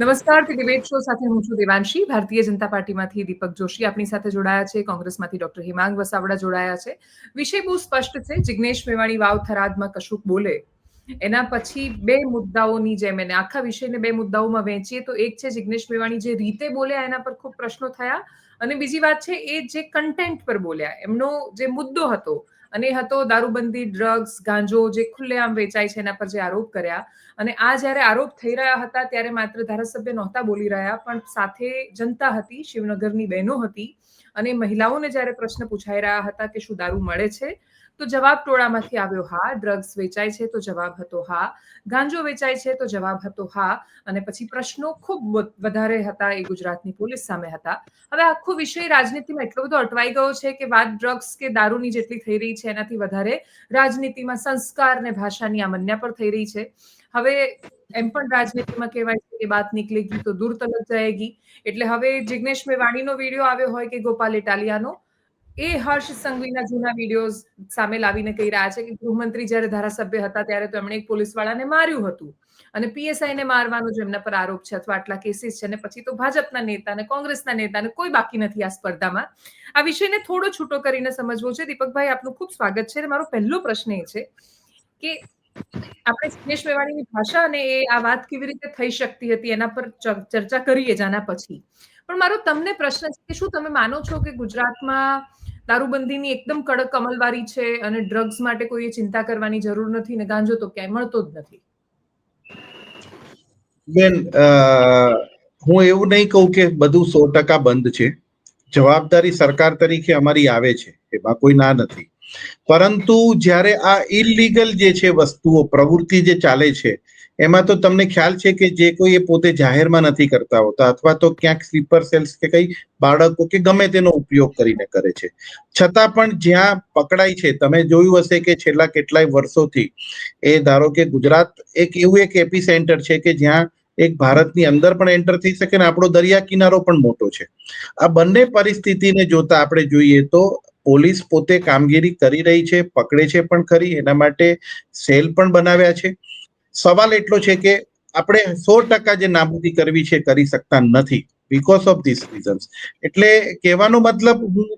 નમસ્કાર, તે debate show સાથે હું છું દેવાંશી. ભારતીય જનતા પાર્ટીમાંથી દીપક જોશી આપણી સાથે જોડાયા છે. કોંગ્રેસમાંથી ડોક્ટર હિમાંગ વસાવડા જોડાયા છે. વિષય બહુ સ્પષ્ટ છે. જિગ્નેશ મેવાણી વાવ થરાદમાં કશુંક બોલે. એના પછી બે મુદ્દાઓની જેમ એને આખા વિષયને બે મુદ્દાઓમાં વહેંચીએ તો એક છે જિગ્નેશ મેવાણી જે રીતે બોલ્યા એના પર ખૂબ પ્રશ્નો થયા. અને બીજી વાત છે એ જે કન્ટેન્ટ પર બોલ્યા. એમનો જે મુદ્દો હતો અને હતો દારૂબંધી ડ્રગ્સ ગાંજો જે ખુલ્લેઆમ વેચાય છે એના પર જે આરોપ કર્યા. અને આ જ્યારે આરોપ થઈ રહ્યા હતા ત્યારે માત્ર ધારાસભ્ય નહોતા બોલી રહ્યા, પણ સાથે જનતા હતી, શિવનગરની બહેનો હતી. અને મહિલાઓને જ્યારે પ્રશ્ન પૂછાઈ રહ્યા હતા કે શું દારૂ મળે છે તો જવાબ ટોળામાંથી આવ્યો, હા ડ્રગ્સ વેચાય છે તો જવાબ હતો, હા. ગાંજો વેચાય છે તો જવાબ હતો, હા. અને પછી પ્રશ્નો ખૂબ વધારે હતા એ ગુજરાતની પોલીસ સામે હતા. હવે આખો વિષય રાજનીતિમાં એટલો બધો અટવાઈ ગયો છે કે વાત ડ્રગ્સ કે દારૂની જેટલી થઈ રહી છે એનાથી વધારે રાજનીતિમાં સંસ્કાર ને ભાષાની આમન્યા પર થઈ રહી છે. હવે એમ પણ રાજનીતિમાં કહેવાય છે કે વાત નીકળેગી તો દૂર તલક જાયગી. એટલે હવે જિગ્નેશ મેવાણીનો વીડિયો આવ્યો હોય કે ગોપાલ ઇટાલિયાનો એ હર્ષ સંઘવીના જૂના વિડીયોઝ સામે લાવીને કહી રહ્યા છે કે ગૃહમંત્રી જ્યારે ધારાસભ્ય હતા ત્યારે તો એમણે એક પોલીસવાળાને માર્યું હતું. અને પીએસઆઈને મારવાનો જે એમના પર આરોપ છે અથવા આટલા કેસીસ છે અને પછી તો ભાજપના નેતા અને કોંગ્રેસના નેતાને કોઈ બાકી નથી આ સ્પર્ધામાં. આ વિષયને થોડો છૂટો કરીને સમજવો છે. દીપકભાઈ, આપનું ખૂબ સ્વાગત છે અને મારો પહેલો પ્રશ્ન એ છે કે આપણે જિગ્નેશ મેવાણીની ભાષા અને એ આ વાત કેવી રીતે થઈ શકતી હતી એના પર ચર્ચા કરીએ જ આના પછી. પણ મારો તમને પ્રશ્ન છે કે શું તમે માનો છો કે ગુજરાતમાં દારૂબંધીની એકદમ કડક અમલવારી છે અને ડ્રગ્સ માટે કોઈએ ચિંતા કરવાની જરૂર નથી ને ગાંજો તો ક્યાંય મળતો જ નથી? બેન હું એવું નહીં કહું કે બધું સો ટકા બંધ છે. જવાબદારી સરકાર તરીકે અમારી આવે છે, એમાં કોઈ ના નથી. પરંતુ જ્યારે આ ઇલીગલ જે છે વસ્તુઓ, પ્રવૃત્તિ જે ચાલે છે એમાં તો તમને ખ્યાલ છે કે જે કોઈ એ પોતે જાહેરમાં નથી કરતા હોતા અથવા તો ક્યાંક સ્લીપર સેલ્સ કે કઈ બાળકો કે ગમે તેનો ઉપયોગ કરીને કરે છે. છતાં પણ જ્યાં પકડાય છે, તમે જોયું હશે કે છેલ્લા કેટલાય વર્ષોથી એ ધારો કે ગુજરાત એક એવું એક એપી સેન્ટર છે કે જ્યાં એક ભારતની અંદર પણ એન્ટર થઈ શકે ને આપણો દરિયા કિનારો પણ મોટો છે. આ બંને પરિસ્થિતિને જોતા આપણે જોઈએ તો પોલીસ પોતે કામગીરી કરી રહી છે, પકડે છે પણ ખરી, એના માટે સેલ પણ બનાવ્યા છે. સવાલ એટલો છે કે આપણે સો ટકા જે નાબૂદી કરવી છે, કરી શકતા નથી બીકોઝ ઓફ ધીસ રીઝન્સ એટલે કહેવાનો મતલબ હું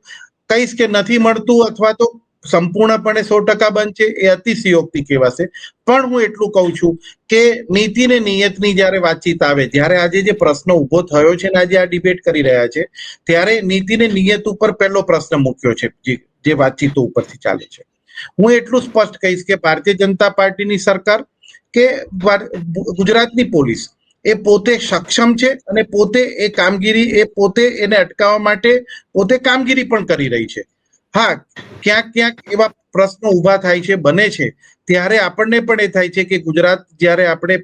કહીશ કે નથી મળતું અથવા તો સંપૂર્ણપણે સો ટકા બંધ છે, એ અતિશયોક્તિ કહેવાશે. પણ હું એટલું કહું છું કે નીતિ ને નિયતની જ્યારે વાતચીત આવે, જ્યારે આજે જે પ્રશ્ન ઊભો થયો છે ને આજે આ ડિબેટ કરી રહ્યા છે, ત્યારે નીતિ ને નિયત ઉપર પહેલો પ્રશ્ન મૂક્યો છે જે વાતચીતો ઉપરથી ચાલે છે. હું એટલું સ્પષ્ટ કહીશ કે ભારતીય જનતા પાર્ટીની સરકાર કે ગુજરાતની પોલીસ એ પોતે સક્ષમ છે અને પોતે એ કામગીરી, એ પોતે એને અટકાવવા માટે પોતે કામગીરી પણ કરી રહી છે. હા, ક્યાંક ક્યાંક એવા પ્રશ્નો ઊભા થાય છે, બને છે. ત્યારે આપણને પણ એ થાય છે કે ગુજરાત, જ્યારે આપણે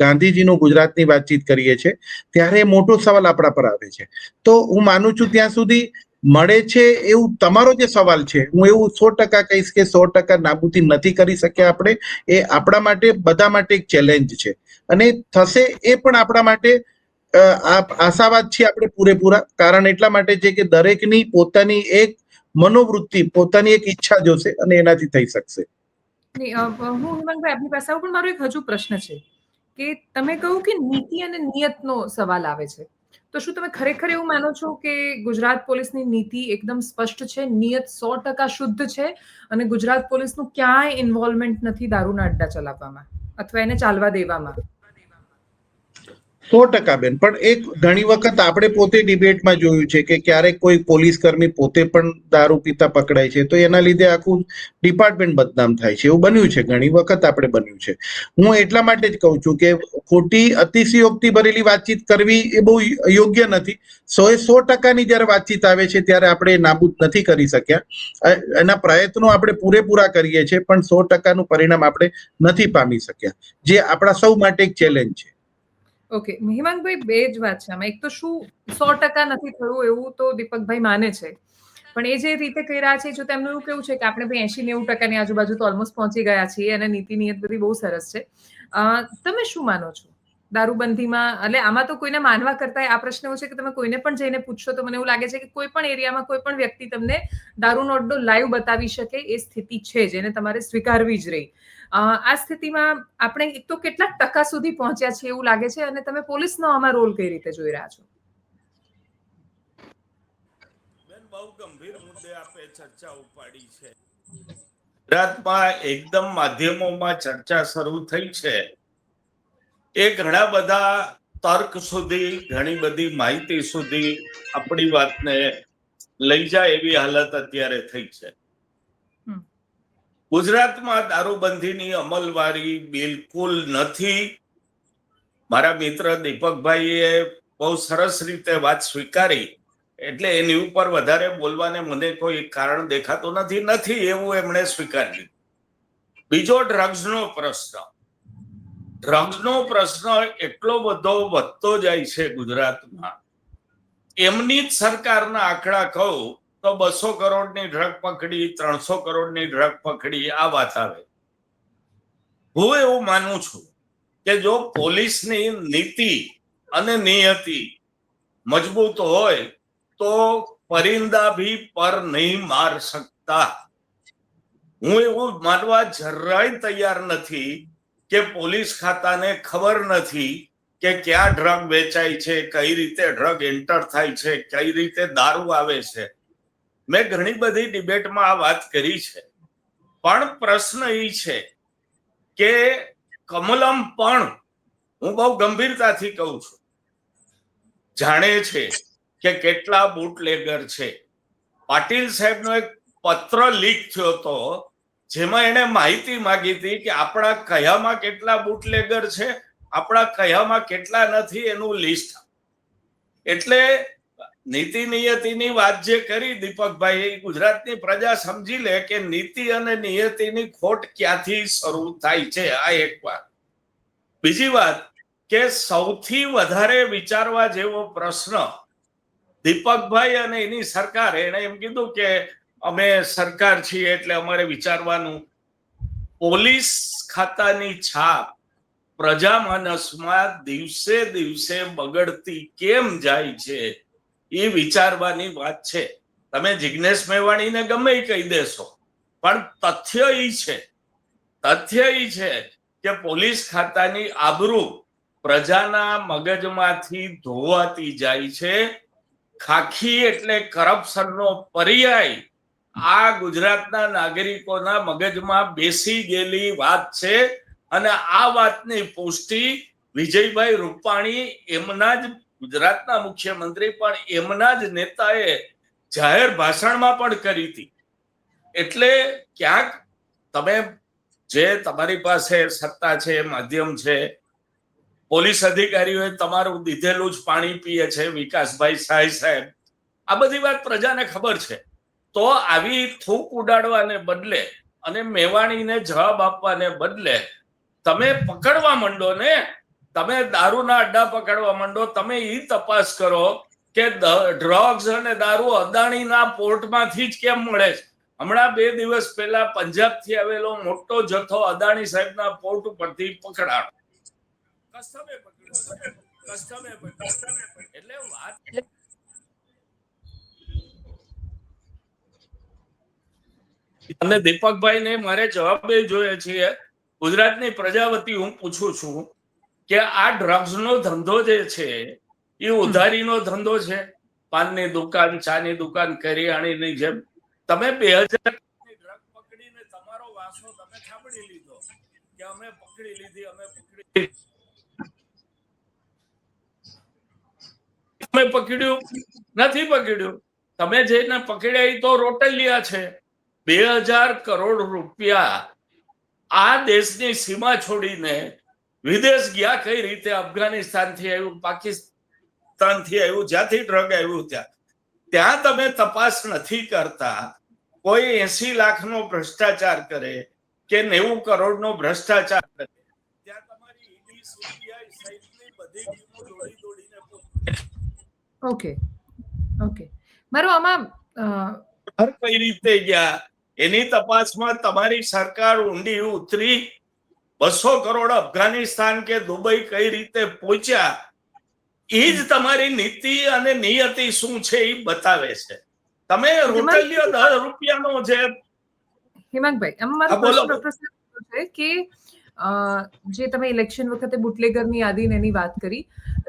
ગાંધીજીનું ગુજરાતની વાતચીત કરીએ છીએ, ત્યારે મોટો સવાલ આપણા પર આવે છે. તો હું માનું છું ત્યાં સુધી મળે છે એવું તમારો જે સવાલ છે, હું એવું સો ટકા કહીશ કે સો ટકા નાબૂદી નથી કરી શક્યા આપણે. એ આપણા માટે, બધા માટે એક ચેલેન્જ છે. અને થશે એ પણ આપણા માટે આશાવાદ છે આપણે પૂરેપૂરા. કારણ એટલા માટે છે કે દરેકની પોતાની એક મનોવૃત્તિ, પોતાની એક ઈચ્છા જોશે અને એનાથી થઈ શકશે. હું હિમાંગભાઈ આપની પાસે આવું પણ મારો એક હજુ પ્રશ્ન છે કે તમે કહ્યું કે નીતિ અને નિયતનો સવાલ આવે છે. તો શું તમે ખરેખર એવું માનો છો કે ગુજરાત પોલીસની નીતિ એકદમ સ્પષ્ટ છે, નિયત સો ટકા શુદ્ધ છે અને ગુજરાત પોલીસનું ક્યાંય ઇન્વોલ્વમેન્ટ નથી દારૂના અડ્ડા ચલાવવામાં અથવા એને ચાલવા દેવામાં? સો ટકા બેન. પણ એક ઘણી વખત આપણે પોતે ડિબેટમાં જોયું છે કે ક્યારેક કોઈ પોલીસ કર્મી પોતે પણ દારૂ પીતા પકડાય છે. તો એના લીધે આખું ડિપાર્ટમેન્ટ બદનામ થાય છે. એવું બન્યું છે. ઘણી વખત આપણે બન્યું છે. હું એટલા માટે જ કહું છું કે ખોટી, અતિશયોક્તિ ભરેલી વાતચીત કરવી એ બહુ યોગ્ય નથી. સો એ સો ટકાની જ્યારે વાતચીત આવે છે ત્યારે આપણે નાબૂદ નથી કરી શક્યા. એના પ્રયત્નો આપણે પૂરેપૂરા કરીએ છીએ, પણ સો ટકાનું પરિણામ આપણે નથી પામી શક્યા. જે આપણા સૌ માટે એક ચેલેન્જ છે. ઓકે હિમાંગભાઈ બે જ વાત છે આમાં. એક તો શું સો ટકા નથી થયું એવું તો દીપકભાઈ માને છે. પણ એ જે રીતે કહી રહ્યા છે, જો તેમનું એવું કેવું છે કે આપણે ભાઈ એસી નેવું ટકાની આજુબાજુ તો ઓલમોસ્ટ પહોંચી ગયા છીએ અને નીતિ નિયત બધી બહુ સરસ છે. તમે શું માનો છો? દારૂબંધીમાં, એટલે આમાં તો કોઈને માનવા કરતા આ પ્રશ્ન એવો છે કે તમે કોઈને પણ જઈને પૂછશો તો મને એવું લાગે છે કે કોઈ પણ એરિયામાં કોઈ પણ વ્યક્તિ તમને દારૂનો અડ્ડો લાઈવ બતાવી શકે એ સ્થિતિ છે જેને તમારે સ્વીકારવી જ રહી. આ સ્થિતિમાં આપણે એક તો કેટલાક ટકા સુધી પહોંચ્યા છે એવું લાગે છે અને તમે પોલીસનો આમાં રોલ કઈ રીતે જોઈ રહ્યા છો ગંભીર મુદ્દે આપે ચર્ચા છે ગુજરાતમાં એકદમ માધ્યમોમાં ચર્ચા શરૂ થઈ છે એ ઘણા બધા તર્ક સુધી, ઘણી બધી માહિતી સુધી આપણી વાતને લઈ જાય એવી હાલત અત્યારે થઈ છે. ગુજરાતમાં દારૂબંધીની અમલવારી બિલકુલ નથી. મારા મિત્ર દીપકભાઈએ બહુ સરસ રીતે વાત સ્વીકારી, એટલે એની ઉપર વધારે બોલવાને મને કોઈ કારણ દેખાતું નથી નથી એવું એમણે સ્વીકાર્યું. બીજો ડ્રગ્સનો પ્રશ્ન. ડ્રગ્સનો પ્રશ્ન એટલો બધો વધતો જાય છે ગુજરાતમાં. એમની જ સરકારના આંકડા કહું તો બસો કરોડની ડ્રગ પકડી, ત્રણસો કરોડની ડ્રગ પકડી, આ વાત આવે. હું એવું માનું છું કે જો પોલીસની નીતિ અને નિયતિ મજબૂત હોય, તો પરિંદા ભી પર નહીં માર શકતા. હું એવું માનવા જરાય તૈયાર નથી કે પોલીસ ખાતાને ખબર નથી કે ક્યાં ડ્રગ વેચાય છે, કઈ રીતે ડ્રગ એન્ટર થાય છે, કઈ રીતે દારૂ આવે છે. મેં ઘણી બધી ડિબેટમાં આ વાત કરી છે. પણ પ્રશ્ન એ છે કે કમલમ પણ હું બહુ ગંભીરતાથી કહું છું. જાણે છે કે કેટલા બુટલેગર છે. પાટીલ સાહેબનો એક પત્ર લીક થયો હતો, જેમાં એને માહિતી માંગી હતી કે આપણા કયામાં કેટલા બુટલેગર છે, આપણા કયામાં કેટલા નથી એનું લિસ્ટ. એટલે નીતિ નિયતિની વાત જે કરી દીપકભાઈ એ ગુજરાતની પ્રજા સમજી લે કે નીતિ અને નિયતિની ખોટ ક્યાંથી શરૂ થાય છે? આ એક વાત. બીજી વાત કે સૌથી વધારે વિચારવા જેવો પ્રશ્ન દીપકભાઈ અને એની સરકાર એને એમ કીધું કે અમે સરકાર છીએ એટલે અમારે વિચારવાનું. પોલીસ ખાતાની છાપ પ્રજામાનસમાં દિવસે દિવસે બગડતી કેમ જાય છે? એ વિચારવાની વાત છે. તમે જિજ્ઞેશ મેવાણીને ગમે એ કહી દેશો. પણ તથ્ય ઈ છે. તથ્ય ઈ છે કે પોલીસ ખાતાની આબરૂ પ્રજાના મગજમાંથી ધોવાતી જાય છે. ખાખી એટલે કરપ્શનનો પર્યાય. આ ગુજરાતના નાગરિકોના મગજમાં બેસી ગયેલી વાત છે અને આ વાતની પુષ્ટિ વિજયભાઈ રૂપાણી એમના જ ગુજરાતના મુખ્યમંત્રી પણ એમના જ નેતાએ જાહેર ભાષણમાં પણ કરી હતી. એટલે ક્યાંક તમે જે તમારી પાસે સત્તા છે, માધ્યમ છે, પોલીસ અધિકારીઓએ તમારું દીધેલું જ પાણી પીએ છે, વિકાસભાઈ સાહેબ સાહેબ, આ બધી વાત પ્રજાને ખબર છે. તો આવી થૂક ઉડાડવાને બદલે અને મેવાણીને જવાબ આપવાને બદલે તમે પકડવા માંડો ને તમે દારૂના અડ્ડા પકડવા માંડો તમે એ તપાસ કરો કે ડ્રગ્સ અને દારૂ અદાણીના પોર્ટમાંથી જ કેમ મળે છે? હમણાં બે દિવસ પહેલા પંજાબથી આવેલો મોટો જથ્થો અદાણી સાહેબના પોર્ટ ઉપરથી પકડાણો કસ્ટમે પકડ્યો. કસ્ટમે એટલે વાત અને દીપકભાઈ ને મારે જવાબ જોઈએ છીએ ગુજરાતની પ્રજા વતી હું પૂછું છું. કે આ ડ્રગ્સ નો ધંધો જે છે એ ઉધારીનો ધંધો છે. પાનની દુકાન ચાની દુકાન કરિયાણીની જેમ. તમે બે હજાર ડ્રગ પકડીને તમારો વાસો તમે સાંભળી લીધો કે અમે પકડી લીધી અમે પકડી તમે પકડ્યું? નથી પકડ્યું. તમે જેને પકડ્યા એ તો રોટલિયા છે. બે હજાર કરોડ રૂપિયા આ દેશની સીમા છોડીને વિદેશ ગયા કઈ રીતે? અફઘાનિસ્તાનથી આવ્યું પાકિસ્તાનથી આવ્યું જ્યાંથી ડ્રગ આવ્યું ત્યાં. ત્યાં તમે તપાસ નથી કરતા. કોઈ એસી લાખ નો ભ્રષ્ટાચાર કરે કે નેવું કરોડ નો ભ્રષ્ટાચાર કરે. ત્યાં તમારી ઈડી સીબીઆઈ સહિતની બધી ટીમો દોડી દોડીને ઓકે ઓકે મારો આમાં કઈ રીતે ગયા? એની તપાસમાં તમારી સરકાર ઊંડી ઉતરી. બસો કરોડ અફઘાનિસ્તાન કે દુબઈ કઈ રીતે પહોંચ્યા એ જ તમારી નીતિ અને નિયતિ શું છે એ બતાવે છે તમે રૂપિયો દસ રૂપિયાનો જે હેમાંગભાઈ બોલો. પ્રશ્ન છે કે જે તમે ઇલેક્શન વખતે બુટલેગરની યાદી એની વાત કરી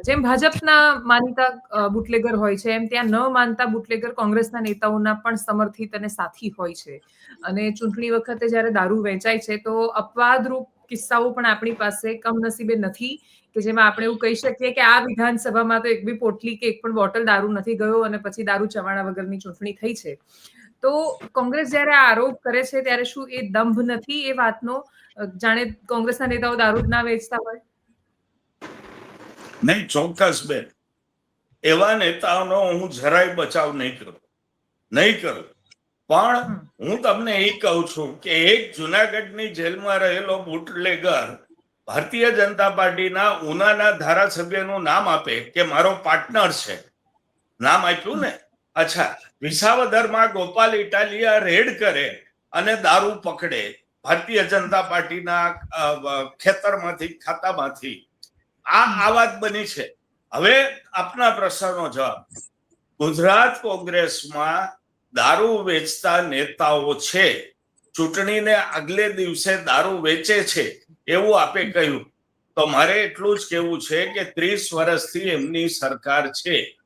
જેમ ભાજપના માનતા બુટલેગર હોય છે એમ ત્યાં ન માનતા બુટલેગર કોંગ્રેસના નેતાઓના પણ સમર્થિત અને સાથી હોય છે અને ચૂંટણી વખતે જ્યારે દારૂ વેચાય છે તો અપવાદરૂપ કિસ્સાઓ પણ આપણી પાસે કમનસીબે નથી કે જેમાં આપણે એવું કહી શકીએ કે આ વિધાનસભામાં તો એક બી પોટલી કે એક પણ બોટલ દારૂ નથી ગયો અને પછી દારૂ ચવાણા વગરની ચૂંટણી થઈ છે. તો કોંગ્રેસ જ્યારે આ આરોપ કરે છે ત્યારે શું એ દંભ નથી એ વાતનો? જાણે કોંગ્રેસના નેતાઓ દારૂ ના વેચતા હોય. નહીં, ચોક્કસ બેન. એવા નેતાઓનો હું જરાય બચાવ નહીં કરું. નહીં કરું. પણ હું તમને એ કહું છું કે એક જુનાગઢની જેલમાં રહેલો બુટલેગર ભારતીય જનતા પાર્ટીના ઉનાના ધારાસભ્યનું નામ આપે કે મારો પાર્ટનર છે. નામ આપ્યું ને? અચ્છા. વિસાવદરમાં ગોપાલ ઇટાલિયા રેડ કરે અને દારૂ પકડે ભારતીય જનતા પાર્ટીના ખેતરમાંથી ખાતામાંથી. આ આ વાત બની છે. હવે આપના પ્રશ્નનો જવાબ. ગુજરાત કોંગ્રેસમાં દારૂ વેચતા નેતાઓ છે. ચૂંટણીને આગલે દિવસે દારૂ વેચે છે એવું આપે કહ્યું. તો મારે એટલું જ કહેવું છે કે ત્રીસ વર્ષથી એમની સરકાર છે.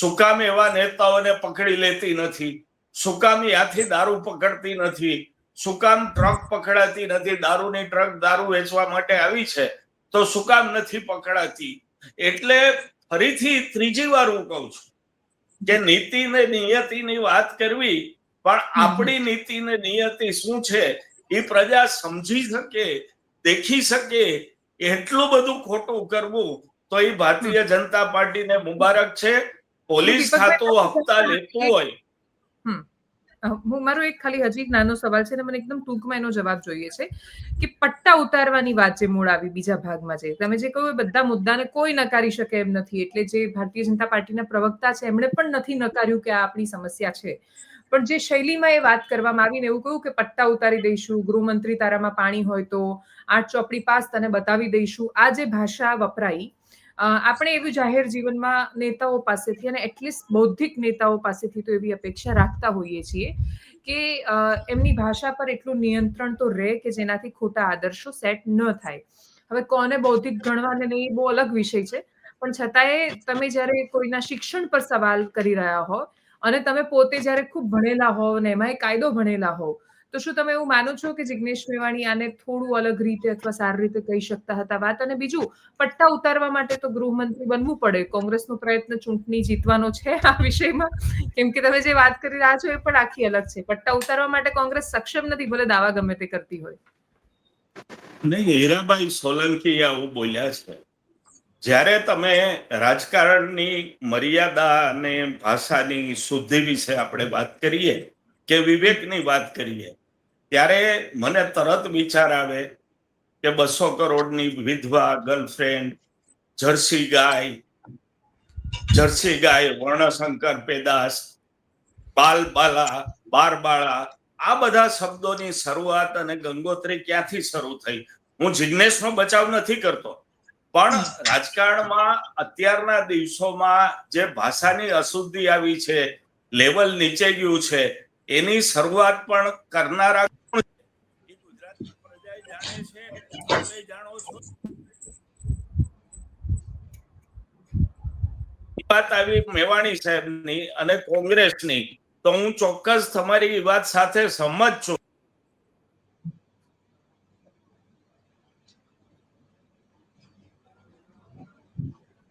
સુકામ એવા નેતાઓને પકડી લેતી નથી? સુકામ યાથી દારૂ પકડતી નથી? સુકામ ટ્રક પકડાતી નથી? દારૂની ટ્રક દારૂ વેચવા માટે આવી છે. તો શું કામ નથી પકડાતી? એટલે ફરીથી ત્રીજી વાર હું કહું છું. કે નીતિ ને નિયતિની વાત કરવી પણ આપણી નીતિ ને નિયતિ શું છે? એ પ્રજા સમજી શકે દેખી શકે એટલું બધું ખોટું કરવું તો એ ભારતીય જનતા પાર્ટીને મુબારક છે. પોલીસ ખાતું હપ્તા લેતું હોય. હું, મારો એક ખાલી હજી એક નાનો સવાલ છે અને મને એકદમ ટૂંકમાં એનો જવાબ જોઈએ છે કે પટ્ટા ઉતારવાની વાત જે મૂળ આવી બીજા ભાગમાં છે. તમે જે કહ્યું એ બધા મુદ્દાને કોઈ નકારી શકે એમ નથી. એટલે જે ભારતીય જનતા પાર્ટીના પ્રવક્તા છે, એમણે પણ નથી નકાર્યું કે આ આપણી સમસ્યા છે. પણ જે શૈલીમાં એ વાત કરવામાં આવીને એવું કહ્યું કે પટ્ટા ઉતારી દઈશું, ગૃહમંત્રી તારામાં પાણી હોય તો આઠ ચોપડી પાસ તને બતાવી દઈશું, આ જે ભાષા વપરાઈ આપણે એવું જાહેર જીવનમાં નેતાઓ પાસેથી અને એટલીસ્ટ બૌદ્ધિક નેતાઓ પાસેથી તો એવી અપેક્ષા રાખતા હોઈએ છીએ કે એમની ભાષા પર એટલું નિયંત્રણ તો રહે કે જેનાથી ખોટા આદર્શો સેટ ન થાય. હવે કોને બૌદ્ધિક ગણવા અને નહીં બહુ અલગ વિષય છે, પણ છતાંય તમે જ્યારે કોઈના શિક્ષણ પર સવાલ કરી રહ્યા હો અને તમે પોતે જ્યારે ખૂબ ભણેલા હોવ ને એમાં કાયદો ભણેલા હોવ તો શું તમે એવું માનો છો કે જિગ્નેશ મેવાણી આને થોડું અલગ રીતે અથવા સારી રીતે કહી શકતા હતા વાત? અને બીજું, પટ્ટા ઉતારવા માટે તો ગૃહમંત્રી બનવું પડે. કોંગ્રેસનો પ્રયત્ન ચૂંટણી જીતવાનો છે આ વિષયમાં. કેમ કે તમે જે વાત કરી રહ્યા છો એ પણ આખી અલગ છે. પટ્ટા ઉતારવા માટે કોંગ્રેસ સક્ષમ નથી, ભલે દાવા ગમે તે કરતી હોય. નહીં, હીરાબાઈ સોલંકી આવું બોલ્યા છે. જ્યારે તમે રાજકારણની મર્યાદા અને ભાષાની શુદ્ધિ વિશે આપણે વાત કરીએ કે વિવેકની વાત કરીએ, ત્યારે મને તરત વિચાર આવે કે બસો કરોડની વિધવા ગર્લફ્રેન્ડ જર્સી ગાય જર્સી ગાય, વર્ણશંકર, પેદાશ, બાલ બાલા, બાર બાળા, આ બધા શબ્દોની શરૂઆત અને ગંગોત્રી ક્યાંથી શરૂ થઈ? હું જિજ્ઞેશનો બચાવ નથી કરતો. પણ રાજકારણમાં અત્યારના દિવસોમાં જે ભાષાની અશુદ્ધિ આવી છે, લેવલ નીચે ગયું છે એની શરૂઆત પણ કરનારા ગુજરાતની પ્રજા જાણે છે તમે જાણો છો. વાત આવી મેવાણી સાહેબની અને કોંગ્રેસની. તો હું ચોક્કસ તમારી વાત સાથે સંમત છું.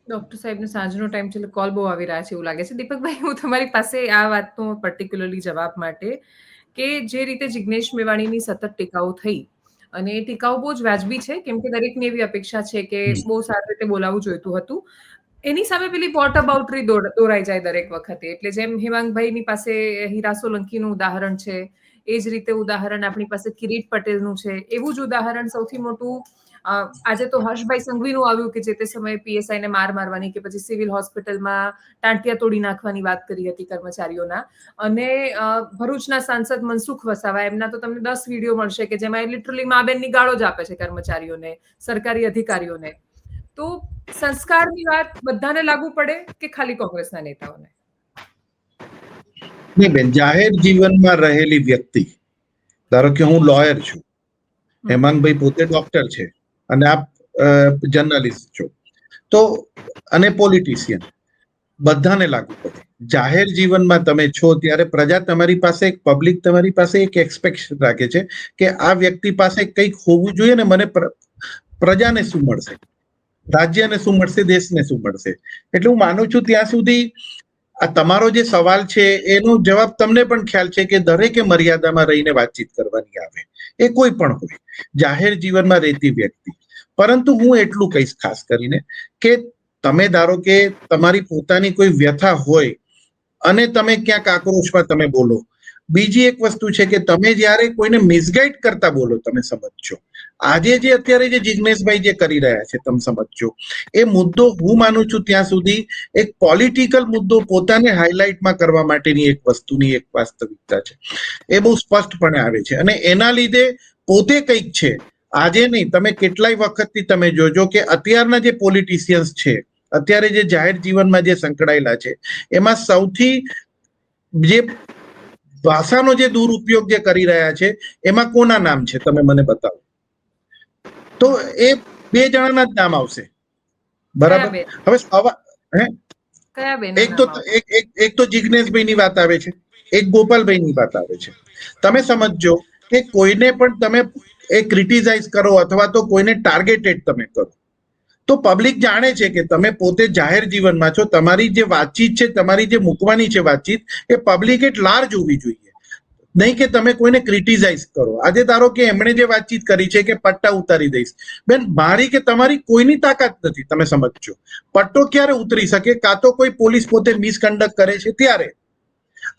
ડોક્ટર સાહેબનો સાંજનો ટાઈમ છે એટલે કોલ બહુ આવી રહ્યા છે એવું લાગે છે. દીપકભાઈ હું તમારી પાસે આ વાતનો પર્ટિક્યુલરલી જવાબ માટે કે જે રીતે જિગ્નેશ મેવાણીની સતત ટીકાઓ થઈ અને એ ટીકાઓ બહુ જ વાજબી છે કેમ કે દરેકની એવી અપેક્ષા છે કે બહુ સારી રીતે બોલાવવું જોઈતું હતું. એની સામે પેલી વોટ અબાઉટરી દોરાઈ જાય દરેક વખતે. એટલે જેમ હેમાંગભાઈની પાસે હીરા સોલંકીનું ઉદાહરણ છે એ જ રીતે ઉદાહરણ આપણી પાસે કિરીટ પટેલનું છે. એવું જ ઉદાહરણ સૌથી મોટું આજે તો હર્ષભાઈ સંઘવીનું આવ્યું કે જે તે સમયે પીએસઆઈ ને માર મારવાની કે પછી સિવિલ હોસ્પિટલમાં ટાંટિયા તોડી નાખવાની વાત કરી હતી કર્મચારીઓના. અને ભરૂચના સાંસદ મનસુખ વસાવા એમના તો તમને દસ વીડિયો મળશે કે જેમાં એ લિટરલી મા બેનની ગાળો જ આપે છે કર્મચારીઓને સરકારી અધિકારીઓને. તો સંસ્કારની વાત બધાને લાગુ પડે કે ખાલી કોંગ્રેસના નેતાઓને? નહીં બેન જાહેર જીવનમાં રહેલી વ્યક્તિ ધારો કે હું લોયર છું હેમાંગભાઈ પોતે ડોક્ટર છે અને આપ જર્નલિસ્ટ છો. તો, અને પોલિટિશિયન બધાને લાગુ પડે. જાહેર જીવનમાં તમે છો ત્યારે પ્રજા તમારી પાસે એક પબ્લિક તમારી પાસે એક એક્સપેક્શન રાખે છે કે આ વ્યક્તિ પાસે કંઈક હોવું જોઈએ ને મને પ્રજાને શું મળશે? રાજ્યને શું મળશે? દેશને શું મળશે? એટલે હું માનું છું ત્યાં સુધી આ તમારો જે સવાલ છે, એનો જવાબ તમને પણ ખ્યાલ છે કે દરેકે મર્યાદામાં રહીને વાતચીત કરવાની આવે. એ કોઈ પણ હોય. જાહેર જીવનમાં રહેતી વ્યક્તિ પરંતુ હું એટલું કહીશ ખાસ કરીને કે તમે ધારો કે તમારી પોતાની કોઈ વ્યથા હોય અને તમે ક્યાંક આક્રોશમાં તમે બોલો, બીજી એક વસ્તુ છે કે તમે જ્યારે કોઈને મિસગાઈડ કરતા બોલો, તમે સમજજો. આજે જે અત્યારે જે જિગ્નેશભાઈ જે કરી રહ્યા છે, તમે સમજજો. એ મુદ્દો હું માનું છું ત્યાં સુધી એક પોલિટિકલ મુદ્દો પોતાને હાઇલાઇટમાં કરવા માટેની એક વસ્તુની એક વાસ્તવિકતા છે. એ બહુ સ્પષ્ટપણે આવે છે. અને એના લીધે પોતે કંઈક છે આજે નહીં તમે કેટલાય વખતથી તમે જોજો કે અત્યારના જે પોલિટિશિયન્સ છે અત્યારે જે જાહેર જીવનમાં જે સંકળાયેલા છે એમાં સૌથી જે ભાષાનો જે દુરુપયોગ જે કરી રહ્યા છે એમાં કોના નામ છે તમે મને બતાવો? તો એ બે જણાના જ નામ આવશે. બરાબર? હવે એક તો એક તો જિજ્ઞેશભાઈ ની વાત આવે છે એક ગોપાલભાઈ ની વાત આવે છે. તમે સમજજો કે કોઈને પણ તમે એ ક્રિટિસાઇઝ કરો અથવા તો કોઈને ટાર્ગેટેડ તમે કરો. તો પબ્લિક જાણે છે કે તમે પોતે જાહેર જીવનમાં છો, તમારી જે વાતચીત છે, તમારી જે મૂકવાની છે વાતચીત, એ પબ્લિક એટ લાર્જ હોવી જોઈએ. નહીં કે તમે કોઈને ક્રિટિસાઇઝ કરો. આજે ધારો કે એમણે જે વાતચીત કરી છે કે પટ્ટા ઉતારી દઈશ. બેન, મારી કે તમારી કોઈની તાકાત નથી, તમે સમજજો. પટ્ટો ક્યારે ઉતરી શકે? કાં તો કોઈ પોલીસ પોતે મિસકન્ડક્ટ કરે છે ત્યારે?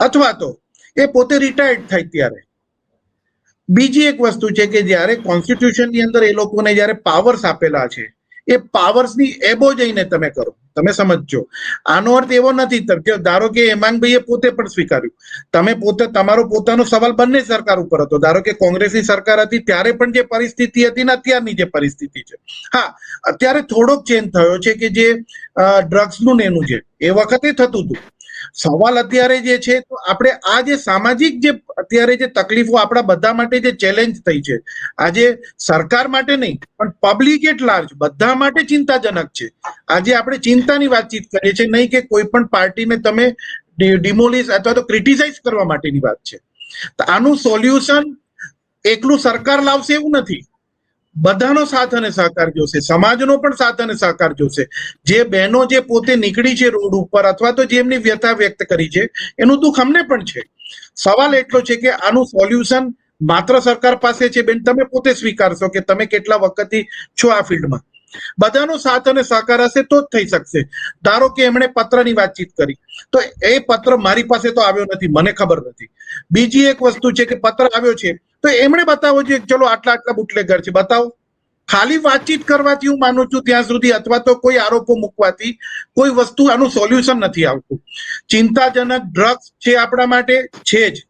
અથવા તો એ પોતે રિટાયર્ડ થાય ત્યારે? બીજી એક વસ્તુ છે કે જ્યારે કોન્સ્ટિટ્યુશનની અંદર એ લોકોને જ્યારે પાવર્સ આપેલા છે, એ પાવર્સની એબો જઈને તમે કરો. તમે સમજજો. આનો અર્થ એવો નથી, ધારો કે હેમાંગભાઈએ પોતે પણ સ્વીકાર્યું. તમે પોતે, તમારો પોતાનો સવાલ બંને સરકાર ઉપર હતો. ધારો કે કોંગ્રેસની સરકાર હતી, ત્યારે પણ જે પરિસ્થિતિ હતી ને અત્યારની જે પરિસ્થિતિ છે. હા, અત્યારે થોડોક ચેન્જ થયો છે કે જે ડ્રગ્સનું ને એનું છે એ વખતે થતું હતું. સવાલ અત્યારે જે છે, તો આપણે આ જે સામાજિક જે અત્યારે જે તકલીફો આપણા બધા માટે જે ચેલેન્જ થઈ છે, આજે સરકાર માટે નહીં, પણ પબ્લિક એટ લાર્જ બધા માટે ચિંતાજનક છે. આજે આપણે ચિંતાની વાતચીત કરીએ છીએ, નહીં કે કોઈ પણ પાર્ટીને તમે ડિમોલિશ અથવા તો ક્રિટિસાઇઝ કરવા માટેની વાત છે. આનું સોલ્યુશન એકલું સરકાર લાવશે એવું નથી. બધાનો સાથ અને સહકાર જોશે, સમાજનો પણ સાથ અને સહકાર જોશે. જે બહેનો જે પોતે નીકળી છે રોડ ઉપર અથવા તો જે એમની વ્યથા વ્યક્ત કરી છે, એનું દુઃખ અમને પણ છે. સવાલ એટલો છે કે આનું સોલ્યુશન માત્ર સરકાર પાસે છે બેન, તમે પોતે સ્વીકારશો કે તમે કેટલા વખતથી છો આ ફિલ્ડમાં? બધાનો સાથ અને સહકાર હશે તો જ થઈ શકશે. ધારો કે એમણે પત્રની વાતચીત કરી. તો એ પત્ર મારી પાસે તો આવ્યો નથી, મને ખબર નથી. બીજી એક વસ્તુ છે કે પત્ર આવ્યો છે તો એમણે બતાવો જોઈએ ચલો આટલા આટલા બુટલેગર છે. બતાવો. ખાલી વાતચીત કરવાથી હું માનું છું ત્યાં સુધી અથવા તો કોઈ આરોપો મૂકવાથી કોઈ વસ્તુ આનું સોલ્યુશન નથી આવતું. ચિંતાજનક ડ્રગ્સ છે આપણા માટે, છે જ.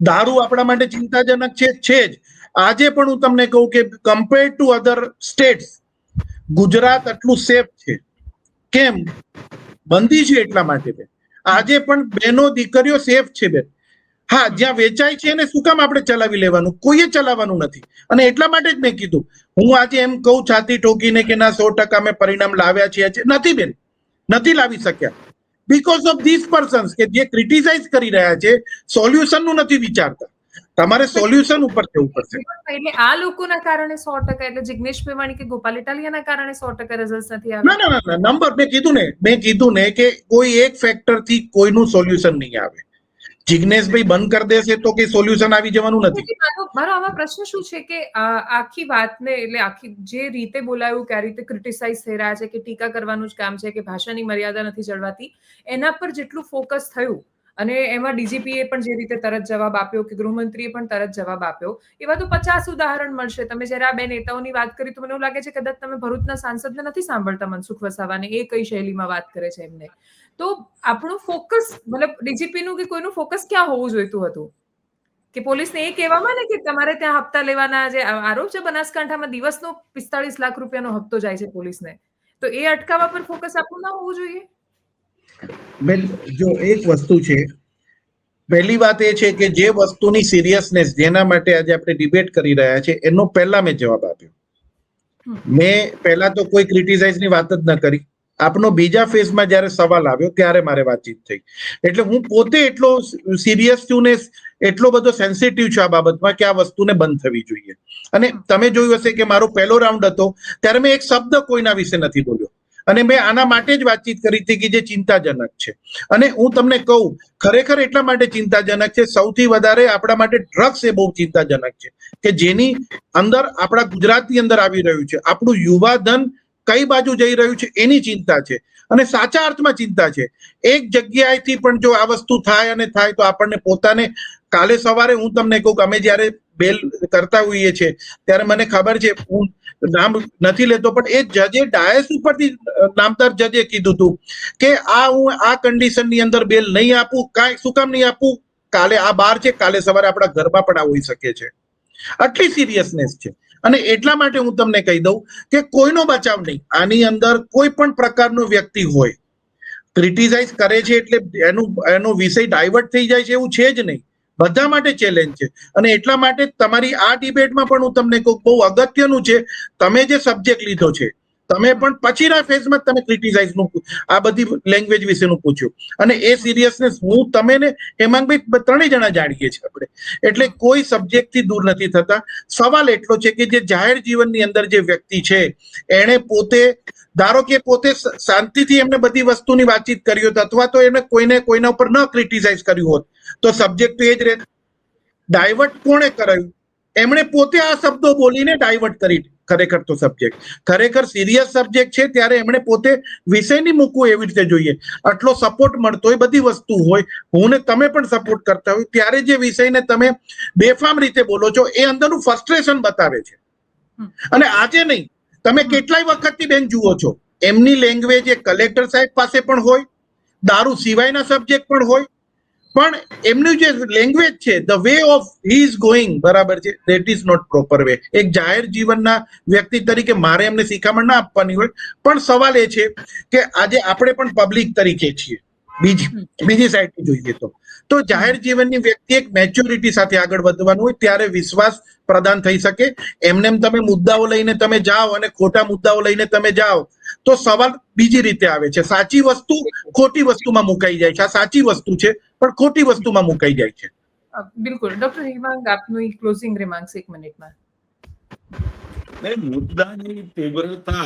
દારૂ આપણા માટે ચિંતાજનક છે છે જ. આજે પણ હું તમને કહું કે compare to other states Gujarat આટલું સેફ છે. કેમ? બંધી છે એટલા માટે આજે પણ બહેનો, દીકરીઓ સેફ છે બેન. હા જ્યાં વેચાય છે એને શું કામ આપણે ચલાવી લેવાનું? કોઈએ ચલાવવાનું નથી. અને એટલા માટે જ મેં કીધું. હું આજે એમ કહું છાતી ઠોકીને કે ના સો ટકા મેં પરિણામ લાવ્યા છે નથી બેન. નથી લાવી શક્યા. બીકોઝ ઓફ ધીસ પર્સન્સ કે જે ક્રિટિસાઇઝ કરી રહ્યા છે સોલ્યુશનનું નથી વિચારતા. તમારે સોલ્યુશન ઉપર જવું પડશે. એટલે આ લોકોના કારણે સો ટકા એટલે જિગ્નેશ મેવાણી કે ગોપાલ ઇટાલિયાના કારણે સો ટકા રિઝલ્ટ નથી આવ્યા? ના ના ના નંબર મેં કીધું ને મેં કીધું ને કે કોઈ એક ફેક્ટરથી કોઈનું સોલ્યુશન નહીં આવે. જિગ્નેશભાઈ બંધ કરી દેશે તો કઈ સોલ્યુશન આવી જવાનું નથી. મારો આમાં પ્રશ્ન શું છે કે આખી વાતને એટલે આખી જે રીતે બોલાયું કે આ રીતે ક્રિટિસાઇઝ થઈ રહ્યા છે, કે ટીકા કરવાનું જ કામ છે, કે ભાષાની મર્યાદા નથી જળવાતી, એના પર જેટલું ફોકસ થયું અને એમાં ડીજીપીએ પણ જે રીતે તરત જવાબ આપ્યો કે ગૃહમંત્રીએ પણ તરત જવાબ આપ્યો, એવા તો પચાસ ઉદાહરણ મળશે. તમે જ્યારે આ બે નેતાઓની વાત કરી તો મને એવું લાગે છે કદાચ તમે ભરૂચના સાંસદને નથી સાંભળતા મનસુખ વસાવાને, એ કઈ શૈલીમાં વાત કરે છે એમને. તો આપણું ફોકસ મતલબ ડીજીપી નું કે કોઈનું ફોકસ ક્યાં હોવું જોઈતું હતું? કે પોલીસને એ કહેવામાં ને કે તમારે ત્યાં હપ્તા લેવાના જે આરોપ છે બનાસકાંઠામાં દિવસનો પિસ્તાળીસ લાખ રૂપિયાનો હપ્તો જાય છે પોલીસને. તો એ અટકાવવા પર ફોકસ આપણું ના હોવું જોઈએ? બેન જો એક વસ્તુ છે પહેલી વાત એ છે કે જે વસ્તુની સિરિયસનેસ જેના માટે આજે આપણે ડિબેટ કરી રહ્યા છે એનો પહેલા મેં જવાબ આપ્યો. મેં પહેલા તો કોઈ ક્રિટિસાઇઝની વાત જ ન કરી. આપનો બીજા ફેઝમાં જ્યારે સવાલ આવ્યો ત્યારે મારે વાતચીત થઈ. એટલે હું પોતે એટલો સિરિયસ છું ને એટલો બધો સેન્સિટિવ છું આ બાબતમાં કે આ વસ્તુને બંધ થવી જોઈએ. અને તમે જોયું હશે કે મારો પહેલો રાઉન્ડ હતો ત્યારે મેં એક શબ્દ કોઈના વિશે નથી બોલ્યો. અને મેં આના માટે જ વાતચીત કરી હતી કે જે ચિંતાજનક છે. અને હું તમને કહું, ખરેખર એટલા માટે ચિંતાજનક છે, સૌથી વધારે આપણા માટે ડ્રગ્સ એ બહુ ચિંતાજનક છે. કે જેની અંદર આપણા ગુજરાતની અંદર આવી રહ્યું છે. આપણું યુવા ધન કઈ બાજુ જઈ રહ્યું છે એની ચિંતા છે. અને સાચા અર્થમાં ચિંતા છે. એક જગ્યાએથી પણ જો આ વસ્તુ થાય અને થાય તો આપણને પોતાને કાલે સવારે હું તમને કહું કે અમે જ્યારે બેલ કરતા હોઈએ છીએ, ત્યારે મને ખબર છે, હું નામ નથી લેતો, પણ એ જજે ડાયસ ઉપરથી નામદાર જજે કીધું હતું કે આ હું આ કન્ડિશનની અંદર બેલ નહીં આપું, કાંઈ શું કામ નહીં આપું? કાલે આ બાર છે, કાલે સવારે આપણા ઘરમાં પણ આ હોઈ શકે છે. આટલી સિરિયસનેસ છે. અને એટલા માટે હું તમને કહી દઉં કે કોઈનો બચાવ નહીં. આની અંદર કોઈ પણ પ્રકારનો વ્યક્તિ હોય. ક્રિટિસાઇઝ કરે છે એટલે એનું, એનો વિષય ડાયવર્ટ થઈ જાય છે એવું છે જ નહીં. બધા માટે ચેલેન્જ છે. અને એટલા માટે તમારી આ ડિબેટમાં પણ હું તમને કહું બહુ અગત્યનું છે. તમે જે સબ્જેક્ટ લીધો છે તમે પણ પછીના ફેઝમાં તમે ક્રિટિસાઇઝનું આ બધી લેંગ્વેજ વિશેનું પૂછ્યું. અને એ સિરિયસનેસ હું તમે ને હેમાંગભાઈ ત્રણેય જણા જાણીએ છીએ આપણે. એટલે કોઈ સબ્જેક્ટથી દૂર નથી થતા. સવાલ એટલો છે કે જે જાહેર જીવનની અંદર જે વ્યક્તિ છે, એણે પોતે, ધારો કે પોતે શાંતિથી એમને બધી વસ્તુની વાતચીત કરી હોત, અથવા તો એને કોઈને કોઈના ઉપર ન ક્રિટિસાઇઝ કર્યું હોત, તો સબ્જેક્ટ તો એ જ રહે. ડાયવર્ટ કોણે કરાયું? એમણે પોતે આ શબ્દો બોલીને ડાયવર્ટ કરી. ખરેખર તો સબ્જેક્ટ ખરેખર સિરિયસ સબ્જેક્ટ છે ત્યારે એમણે પોતે વિષયની મૂકવું એવી રીતે જોઈએ. આટલો સપોર્ટ મળતો હોય બધી વસ્તુ હોય હું ને તમે પણ સપોર્ટ કરતા હોય ત્યારે જે વિષયને તમે બેફામ રીતે બોલો છો એ અંદરનું ફ્રસ્ટ્રેશન બતાવે છે. અને આજે નહીં તમે કેટલાય વખતથી બેન જુઓ છો એમની લેંગ્વેજ એ કલેક્ટર સાહેબ પાસે પણ હોય દારૂ સિવાયના સબ્જેક્ટ પણ હોય પણ એમનું જે લેંગ્વેજ છે the way of he is going બરાબર છે? That is not proper way એક જાહેર જીવનના વ્યક્તિ તરીકે મારે એમને શિખામણ ના આપવાની હોય, પણ સવાલ એ છે કે આજે આપણે પણ પબ્લિક તરીકે છીએ. બીજી બીજી સાઈડથી જોઈએ તો. તો જાહેર જીવનની વ્યક્તિ એક મેચ્યોરિટી સાથે આગળ વધવાનું હોય, ત્યારે વિશ્વાસ પ્રદાન થઈ શકે. એમને એમ તમે મુદ્દાઓ લઈને તમે જાઓ અને ખોટા મુદ્દાઓ લઈને તમે જાઓ, તો સવાલ બીજી રીતે આવે છે. સાચી વસ્તુ ખોટી વસ્તુમાં મુકાઈ જાય છે. આ સાચી વસ્તુ છે. પણ ખોટી વસ્તુમાં મુકાઈ જાય છે. બિલકુલ. ડોક્ટર હિમાંગ આપનું ક્લોઝિંગ રિમાર્ક્સ એક મિનિટમાં. મુદ્દાની તીવ્રતા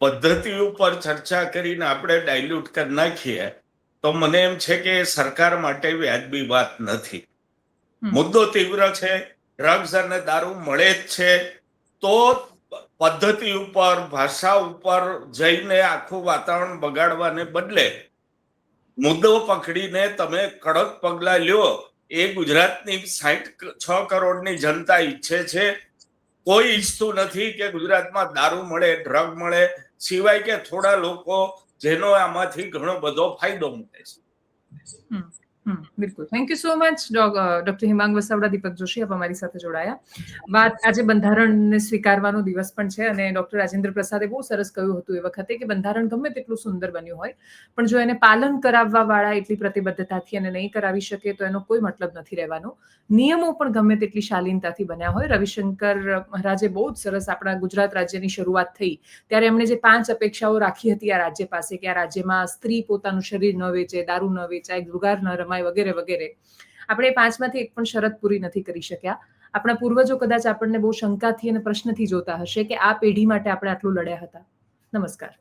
પદ્ધતિ ઉપર ચર્ચા કરીને આપણે ડાયલ્યુટ કરી નાખીએ તો મને એમ છે કે સરકાર માટે વ્યાજબી વાત નથી. મુદ્દો તીવ્ર છે ડ્રગ્સ અને દારૂ મળે જ છે તો પદ્ધતિ ઉપર ભાષા ઉપર જઈને આખું વાતાવરણ બગાડવાને બદલે મુદ્દો પકડીને તમે કડક પગલા લ્યો. એ ગુજરાતની સાહીઠ છ કરોડની જનતા ઈચ્છે છે. કોઈ ઈચ્છતું નથી કે ગુજરાતમાં દારૂ મળે, ડ્રગ મળે, સિવાય કે થોડા લોકો જેનો આમાંથી ઘણો બધો ફાયદો મળે છે. બિલકુલ. Thank you so much doctor Himang Vasavada Deepak Joshi આપ અમારી સાથે જોડાયા. વાત આજે બંધારણને સ્વીકારવાનો દિવસ પણ છે અને ડોક્ટર રાજેન્દ્ર પ્રસાદે બહુ સરસ કહ્યું હતું એ વખતે કે બંધારણ ગમે તેટલું સુંદર બન્યું હોય, પણ જો એને પાલન કરાવવા વાળા એટલી પ્રતિબદ્ધતાથી એને નહીં કરાવી શકે, તો એનો કોઈ મતલબ નથી રહેવાનો. નિયમો પણ ગમે તેટલી શાલીનતાથી બન્યા હોય. રવિશંકર મહારાજે બહુ જ સરસ આપણા ગુજરાત રાજ્યની શરૂઆત થઈ. ત્યારે એમણે જે પાંચ અપેક્ષાઓ રાખી હતી આ રાજ્ય પાસે, કે આ રાજ્યમાં સ્ત્રી પોતાનું શરીર ન વેચે, દારૂ ન વેચાય, જુગાર ન રમાય વગેરે વગેરે. આપણે પાંચમાંથી એક પણ શરત પૂરી નથી કરી શક્યા. આપણા પૂર્વજો કદાચ આપણને બહુ શંકાથી અને પ્રશ્નથી જોતા હશે કે આ પેઢી માટે આપણે આટલું લડ્યા હતા. નમસ્કાર.